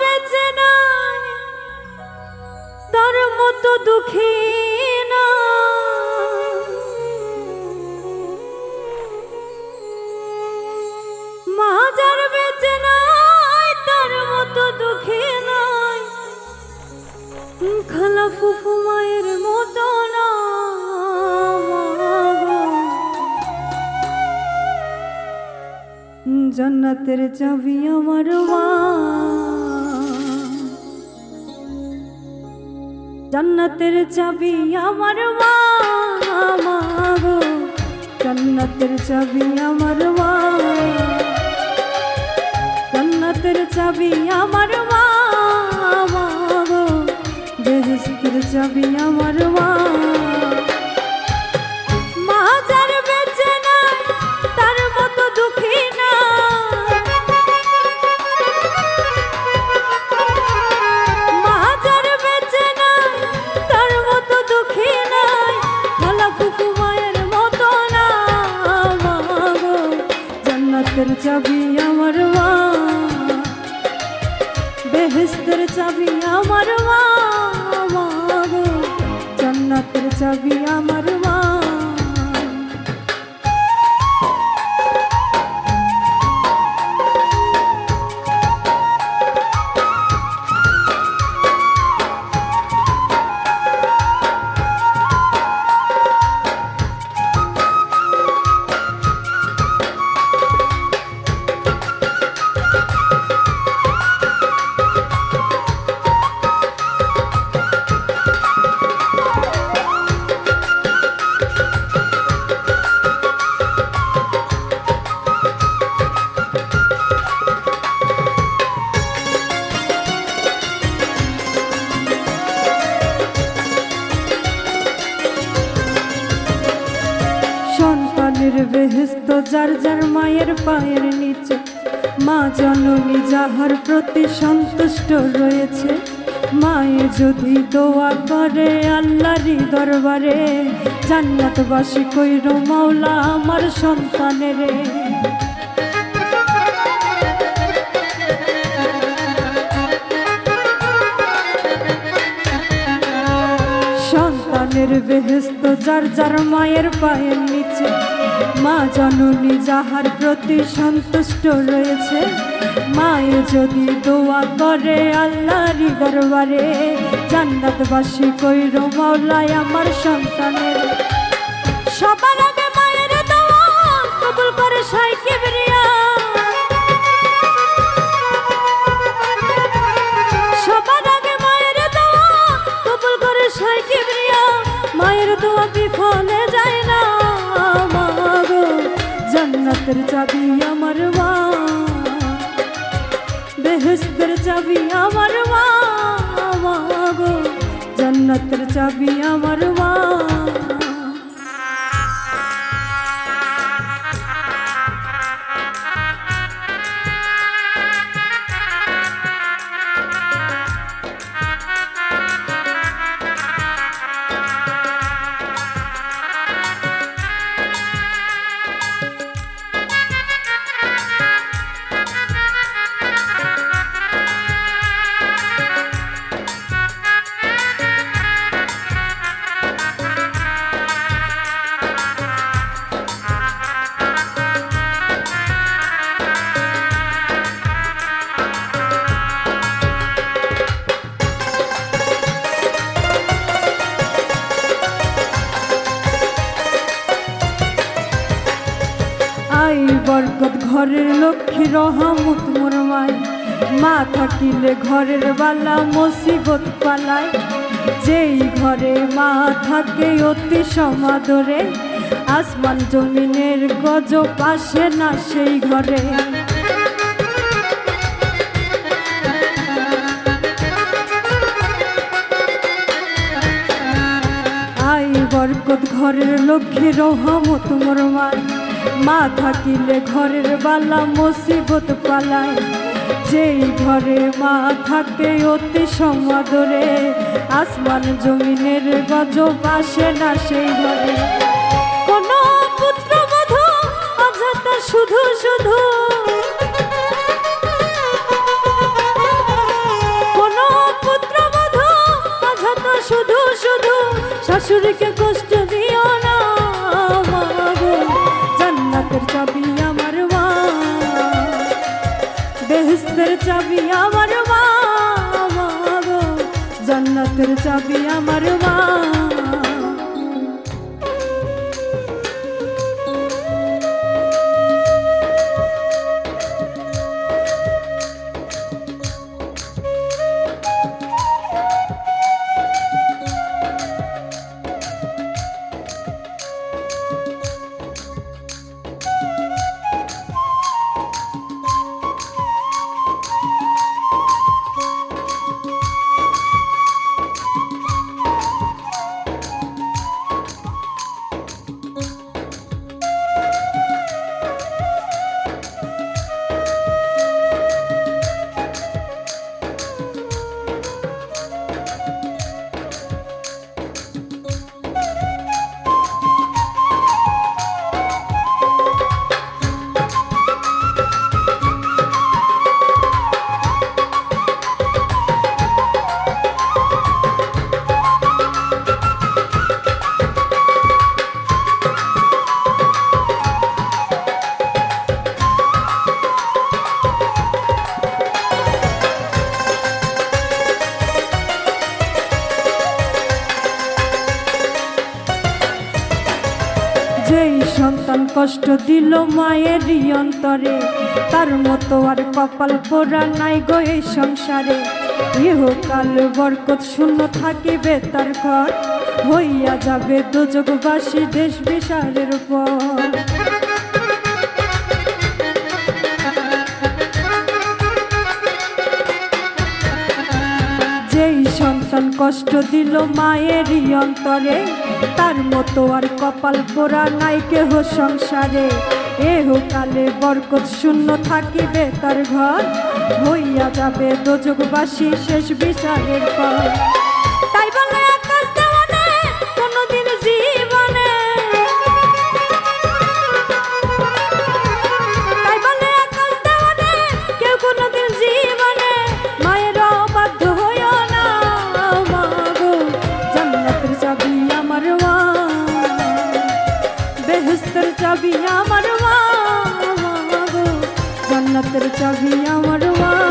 বেঁচে তার মতো না। নাই তার মতো দুঃখী নাই। না। জান্নাতের চাবি আমার মা। জান্নাতের চাবি আমার মা মাগো জন্নতের চাবি আমার মা। জন্নতের চাবি আমার মা মাগো বেহেস্তের চাবি আমার মা। চাবি আমার মা আমার। গো চাবি আমার। বেহেস্ত যার যার মায়ের পায়ের নিচে, মা জননী যাহার প্রতি সন্তুষ্ট রয়েছে, মায়ে যদি দোয়া করে আল্লাহরই দরবারে, জান্নাতবাসী কইর মাওলা আমার সন্তানেরে। সন্তানের বেহেস্ত যার যার মায়ের পায়ের নিচে মা জননী যাহার প্রতি সন্তুষ্ট রয়েছে, মায়ে যদি দোয়া করে আল্লাহরই দরবারে, জান্নাতবাসী কইর মাওলায় আমার সন্তানের। সবার আগে মায়ের দোয়া কবুল করে সাই কিবরিয়া। সবার আগে মায়ের দোয়া কবুল করে সাই কিবরিয়া। মায়ের দোয়া বিফলে যায় জান্নাতের চাবি আমার মা। বেহেস্তের চাবি আমার মা গো। জান্নাতের চাবি আমার মা। বরকত ঘরের লক্ষ্মী রহমত মোর মা থাকিলে ঘরের বালা, মুসিবত পালায়। যেই ঘরে মা থাকে অতি সমাদরে। আসমান জমিনের গজ পাশে না সেই ঘরে। আই বরকত ঘরের লক্ষ্মী রহমত মোর মা থাকিলে ঘরের বালা মুসিবত পালায়। যেই ঘরে মা থাকে অতি সমাদরে, আসমান জমিনের গজ আসে না সেই ঘরে। কোনো পুত্রবধূ অযথা শুধু শুধু। কোনো পুত্রবধূ অযথা শুধু শুধু। শাশুড়িকে জান্নাতের চাবি আমার মা। যেই সন্তান কষ্ট দিল মায়ের অন্তরে, তার মতো আর কপাল পোড়া নাই গো এই সংসারে। ইহকাল বরকত শূন্য থাকিবে তার ঘর, হইয়া যাবে দুযোগবাসী দেশ বিশালের পর যেই সন্তান কষ্ট দিল মায়েরই অন্তরে তার মতো আর কপাল পোড়া নাই কেহ সংসারে। এহ কালে বরকত শূন্য থাকিবে তার ঘর। হইয়া যাবে দোজকবাসী শেষ বিচারের পর। তাই বলে জান্নাতের চাবি আমার মা।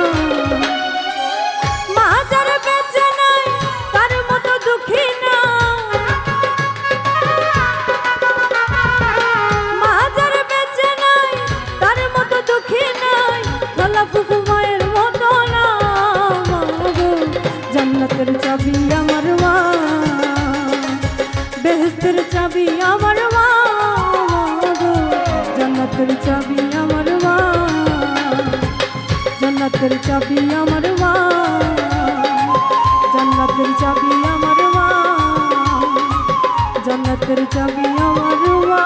জান্নাতের চাবি আমার মা। জান্নাতের চাবি আমার মা। জান্নাতের চাবি আমার মা।